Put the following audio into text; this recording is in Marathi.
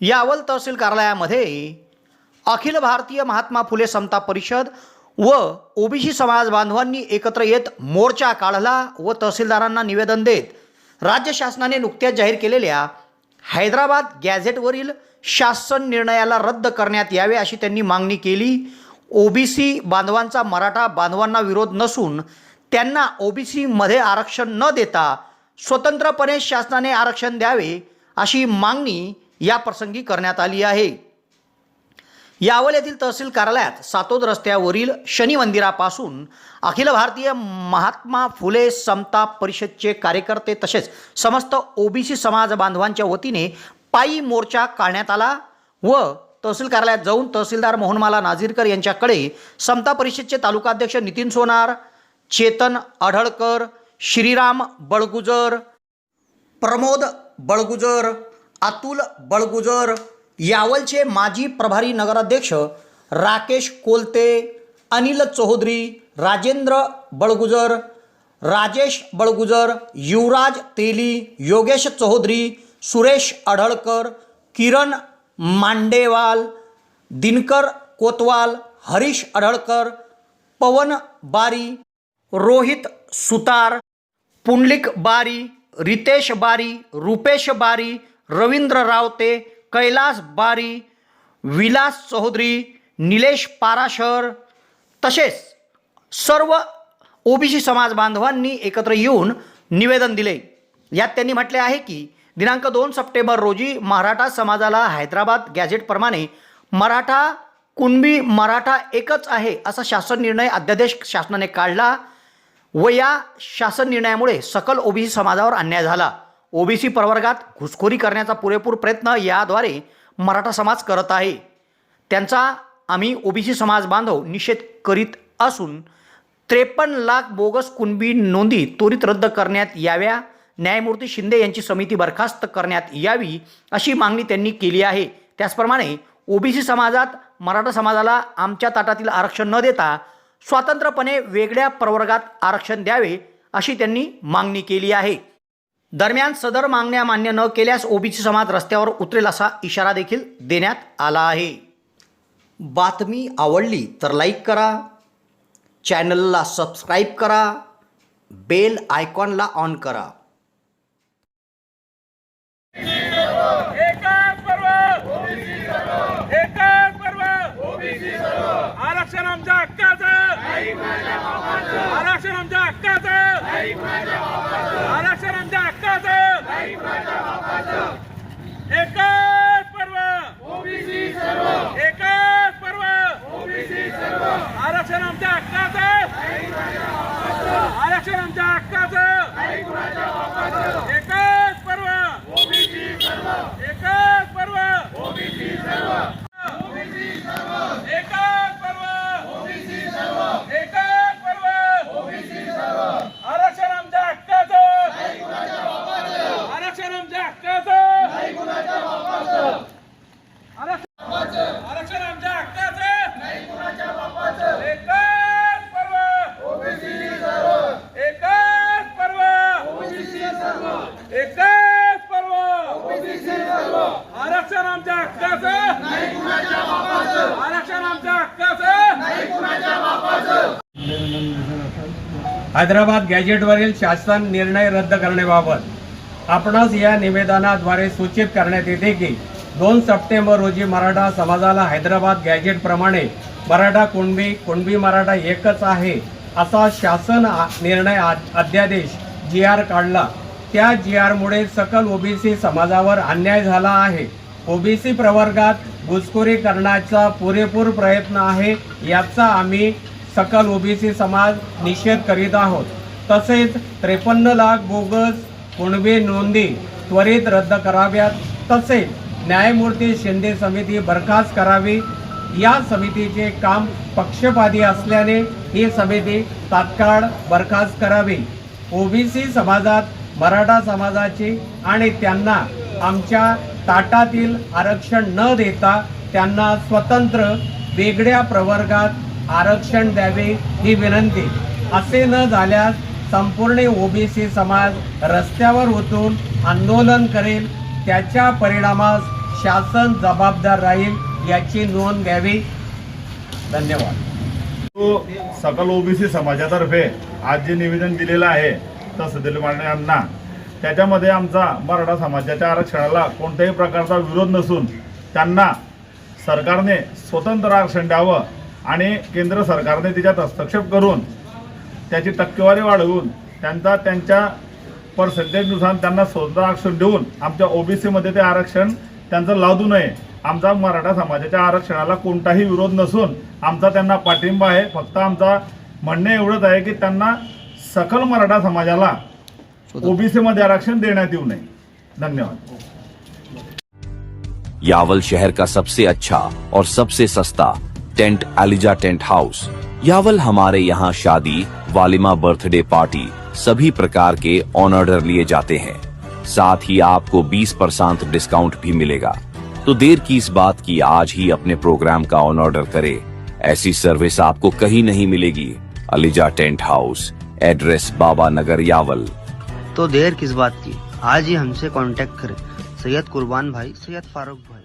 यावल तहसील कार्यालयामध्ये अखिल भारतीय महात्मा फुले समता परिषद व ओबीसी समाज बांधवांनी एकत्र येत मोर्चा काढला व तहसीलदारांना निवेदन देत राज्य शासनाने नुकत्याच जाहीर केलेल्या हैदराबाद गॅझेटवरील शासन निर्णयाला रद्द करण्यात यावे अशी त्यांनी मागणी केली. ओबीसी बांधवांचा मराठा बांधवांना विरोध नसून त्यांना ओबीसीमध्ये आरक्षण न देता स्वतंत्रपणे शासनाने आरक्षण द्यावे अशी मागणी या प्रसंगी करण्यात आली आहे. यावल येथील तहसील कार्यालयात सातोद रस्त्यावरील शनी मंदिरापासून अखिल भारतीय महात्मा फुले समता परिषदचे कार्यकर्ते तसेच समस्त ओबीसी समाज बांधवांच्या वतीने पायी मोर्चा काढण्यात आला व तहसील कार्यालयात जाऊन तहसीलदार मोहनमाला नाझीरकर यांच्याकडे समता परिषदचे तालुकाध्यक्ष नितीन सोनार चेतन आढळकर श्रीराम बळगुजर प्रमोद बळगुजर अतुल बळगुजर. यावलचे माजी प्रभारी नगराध्यक्ष राकेश कोलते अनिल चौधरी राजेंद्र बळगुजर राजेश बळगुजर युवराज तेली योगेश चौधरी सुरेश अढळकर किरण मांडेवाल दिनकर कोतवाल हरीश अढळकर पवन बारी रोहित सुतार पुंडलिक बारी रितेश बारी रुपेश बारी रवींद्र रावते कैलास बारी विलास चौधरी निलेश पाराशर तसेच सर्व ओबीसी समाज बांधवांनी एकत्र येऊन निवेदन दिले. यात त्यांनी म्हटले आहे की दिनांक दोन सप्टेंबर रोजी मराठा समाजाला हैदराबाद गॅझेटप्रमाणे मराठा कुणबी मराठा एकच आहे असा शासन निर्णय अध्यादेश शासनाने काढला व या शासन निर्णयामुळे सकल ओबीसी समाजावर अन्याय झाला. ओबीसी प्रवर्गात घुसखोरी करण्याचा पुरेपूर प्रयत्न याद्वारे मराठा समाज करत आहे. त्यांचा आम्ही ओबीसी समाज बांधव निषेध करीत असून त्रेपन्न लाख बोगस कुणबी नोंदी त्वरित रद्द करण्यात याव्या न्यायमूर्ती शिंदे यांची समिती बरखास्त करण्यात यावी अशी मागणी त्यांनी केली आहे. त्याचप्रमाणे ओबीसी समाजात मराठा समाजाला आमच्या ताटातील आरक्षण न देता स्वतंत्रपणे वेगळ्या प्रवर्गात आरक्षण द्यावे अशी त्यांनी मागणी केली आहे. दरम्यान सदर मागण्या मान्य न केल्यास ओबीसी समाज रस्त्यावर उतरेल असा इशारा देखील देण्यात आला आहे. बातमी आवडली तर लाईक करा चॅनलला सबस्क्राईब करा बेल आयकॉनला ऑन करा एकच पर्व एकच पर्व आरक्षण आमच्या हक्काचं आरक्षण आमच्या हक्काचं आरक्षण आमच्या हक्काचं एकच पर्व एकच पर्व आरक्षण आमच्या हक्काचं आरक्षण आमच्या हक्काचं एकच पर्व एकच पर्व एकच पर्व एकच पर्व आरक्षण आमच्या हक्काचं आरक्षण आमच्या हक्काचं आरक्षण आरक्षण आमच्या हक्काचं एकच पर्व एकच पर्व एकच पर्व आरक्षण आमच्या हक्काचं आरक्षण आमच्या हक्काचं हैदराबाद गॅजेटवरील शासन निर्णय रद्द करण्याबाबत आपणास या निवेदनाद्वारे सूचित करण्यात येते की दोन सप्टेंबर रोजी मराठा समाजाला हैदराबाद गॅजेटप्रमाणे मराठा कुणबी कुणबी मराठा एकच आहे असा शासन निर्णय अध्यादेश जी आर काढला. त्या जी आरमुळे सकल ओबीसी समाजावर अन्याय झाला आहे. ओबीसी प्रवर्गात घुसखोरी करण्याचा पुरेपूर प्रयत्न आहे याचा आम्ही सकल ओबीसी समाज निषेध करीत आहोत. तसेच त्रेपन्न लाख बोगस कुणबी नोंदी त्वरित रद्द कराव्यात. तसेच न्यायमूर्ती शिंदे समिती बरखास्त करावी. या समितीचे काम पक्षपाती असल्याने ही समिती तात्काळ बरखास्त करावी. ओबीसी समाजात मराठा समाजाची आणि त्यांना आमच्या ताटातील आरक्षण न देता त्यांना स्वतंत्र वेगळ्या प्रवर्गात आरक्षण द्यावे ही विनंती. असे न झाल्यास संपूर्ण ओबीसी समाज रस्त्यावर उतरून आंदोलन करेल त्याच्या परिणामास शासन जबाबदार राहील याची नोंद घ्यावी. धन्यवाद. तो सकल ओबीसी समाजातर्फे आज जे निवेदन दिलेलं आहे तहसील मान्य यांना त्याच्यामध्ये आमचा मराठा समाजाच्या आरक्षणाला कोणत्याही प्रकारचा विरोध नसून त्यांना सरकारने स्वतंत्र आरक्षण द्यावं आणि केंद्र सरकारने त्याच्यात हस्तक्षेप करून त्याची टक्केवारी वाढवून त्यांचा त्यांच्या पर्सेंटेजनुसार त्यांना स्वतंत्र आरक्षण देऊन आमच्या ओबीसीमध्ये ते आरक्षण त्यांचं लादू नये. आमचा मराठा समाजाच्या आरक्षणाला कोणताही विरोध नसून आमचा त्यांना पाठिंबा आहे. फक्त आमचा म्हणणे एवढंच आहे की त्यांना सकल मराठा समाजाला ओबीसीमध्ये आरक्षण देण्यात येऊ नये. धन्यवाद. यावल शहर का सबसे अच्छा और सबसे सस्ता tent Eliza tent house. Yawal हमारे यहाँ शादी वालिमा बर्थडे पार्टी सभी प्रकार के ऑन ऑर्डर लिए जाते हैं। साथ ही आपको 20 परसेंट डिस्काउंट भी मिलेगा। तो देर की इस बात की आज ही अपने प्रोग्राम का ऑन ऑर्डर करें। ऐसी सर्विस आपको कहीं नहीं मिलेगी। ELISA tent house address Baba Nagar Yawal. तो देर किस बात की? आज ही हमसे कांटेक्ट करें। सैयद कुर्बान भाई सैयद फारूक भाई।